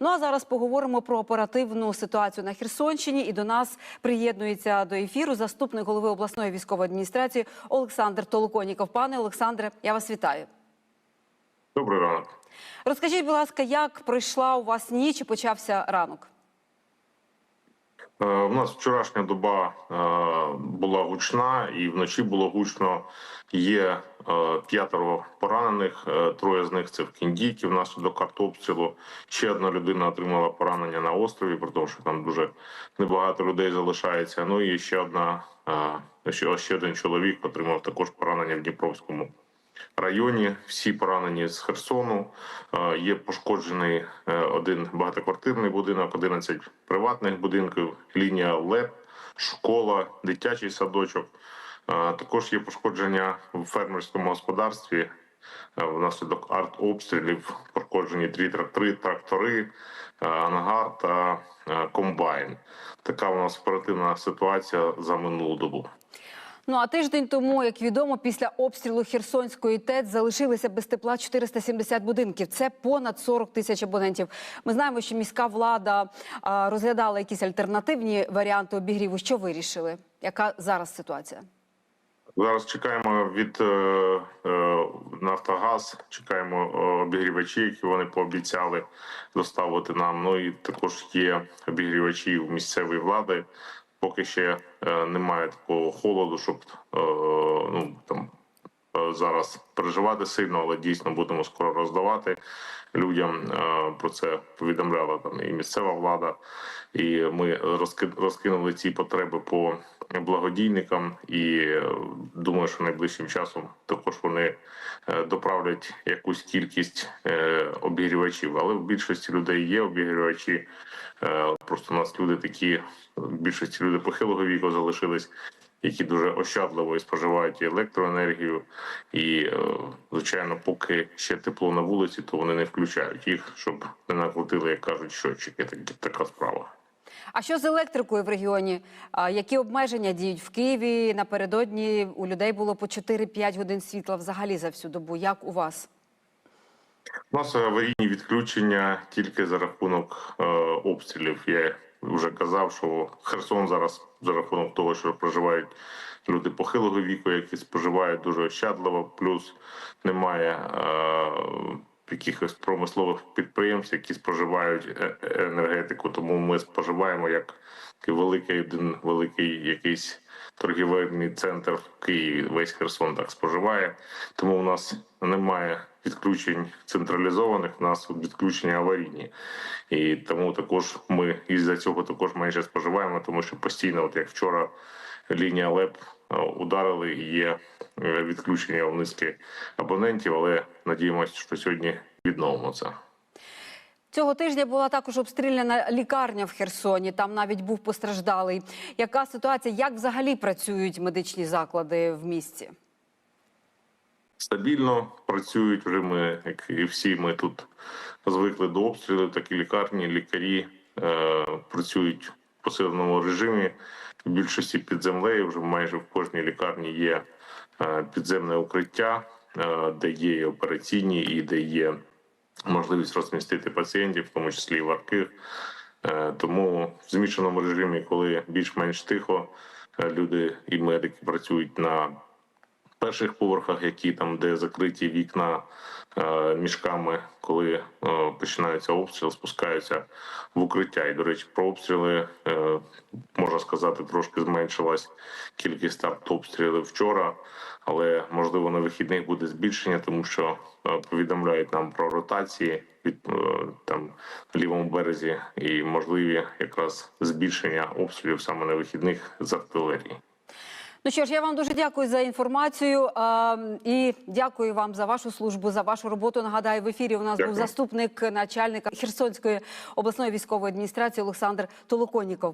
Ну а зараз поговоримо про оперативну ситуацію на Херсонщині. І до нас приєднується до ефіру заступник голови обласної військової адміністрації Олександр Толоконіков. Пане Олександре, я вас вітаю. Добрий ранок. Розкажіть, будь ласка, як пройшла у вас ніч і почався ранок? Е, У нас вчорашня доба е, була гучна, і вночі було гучно. Є е, п'ятеро поранених. Троє з них це в Кіндіті. Внаслідок артобстрілу ще одна людина отримала поранення на острові, при тому, що там дуже небагато людей залишається. Ну і ще одна ще один чоловік отримав також поранення в Дніпровському районі. Всі поранені з Херсону. Е, Є пошкоджений е, один багатоквартирний будинок, 11 приватних будинків, лінія ЛЕП, школа, дитячий садочок. Е, Також є пошкодження в фермерському господарстві. Внаслідок артобстрілів пошкоджені три трактори, трактори, ангар та комбайн. Така у нас оперативна ситуація за минулу добу. Ну а тиждень тому, як відомо, після обстрілу Херсонської ТЕЦ залишилися без тепла 470 будинків. Це понад 40 тисяч абонентів. Ми знаємо, що міська влада розглядала якісь альтернативні варіанти обігріву. Що вирішили? Яка зараз ситуація? Зараз чекаємо від е, е, Нафтогаз, чекаємо е, обігрівачі, які вони пообіцяли доставити нам. Ну і також є обігрівачі у місцевої влади. Поки ще е, немає такого холоду, щоб е, ну там е, зараз переживати сильно, але дійсно будемо скоро роздавати людям. Е, Про це повідомляла там і місцева влада, і ми розки- розкинули ці потреби по благодійникам. І е, думаю, що найближчим часом також вони е, доправлять якусь кількість обігрівачів. Але в більшості людей є обігрівачі. Просто у нас люди такі, в більшості люди похилого віку залишились які дуже ощадливо і споживають і електроенергію, і е, звичайно, поки ще тепло на вулиці, то вони не включають їх, щоб не накрутили, як кажуть, щотчики. Так, така справа. А що з електрикою в регіоні? А, які обмеження діють в Києві? Напередодні у людей було по 4-5 годин світла взагалі за всю добу. Як у вас? У нас аварійні відключення тільки за рахунок е, обстрілів. Я вже казав, що Херсон зараз за рахунок того, що проживають люди похилого віку, які споживають дуже ощадливо, плюс немає е, якихось промислових підприємств, які споживають е- е- енергетику. Тому ми споживаємо як великий один великий якийсь торгівельний центр в Києві. Весь Херсон так споживає. Тому у нас немає відключень централізованих, у нас відключення аварійні. І тому також ми із-за цього також менше споживаємо, тому що постійно, от як вчора, лінія ЛЕП ударили і є е, відключення у низки абонентів, але надіємося, що сьогодні відновимо це. Цього тижня була також обстріляна лікарня в Херсоні. Там навіть був постраждалий. Яка ситуація? Як взагалі працюють медичні заклади в місті? стабільно працюють. Вже ми, як і всі, ми тут звикли до обстрілів, так і лікарні, лікарі е, працюють посиленому режимі. В більшості під землею вже майже в кожній лікарні є е, підземне укриття, е, де є і операційні, і де є можливість розмістити пацієнтів, в тому числі і варких. Е, Тому в змішаному режимі, коли більш-менш тихо, люди і медики працюють на перших поверхах, які там, де закриті вікна е, мішками, коли е, починається обстріл, спускаються в укриття. І, до речі, про обстріли е, можна сказати, трошки зменшилась кількість артобстрілів вчора, але можливо на вихідних буде збільшення, тому що повідомляють нам про ротації від там на лівому березі і можливі якраз збільшення обстрілів саме на вихідних з артилерії. Ну що ж, я вам дуже дякую за інформацію а, і дякую вам за вашу службу, за вашу роботу. Нагадаю, в ефірі у нас Дякую. був заступник начальника Херсонської обласної військової адміністрації Олександр Толоконіков.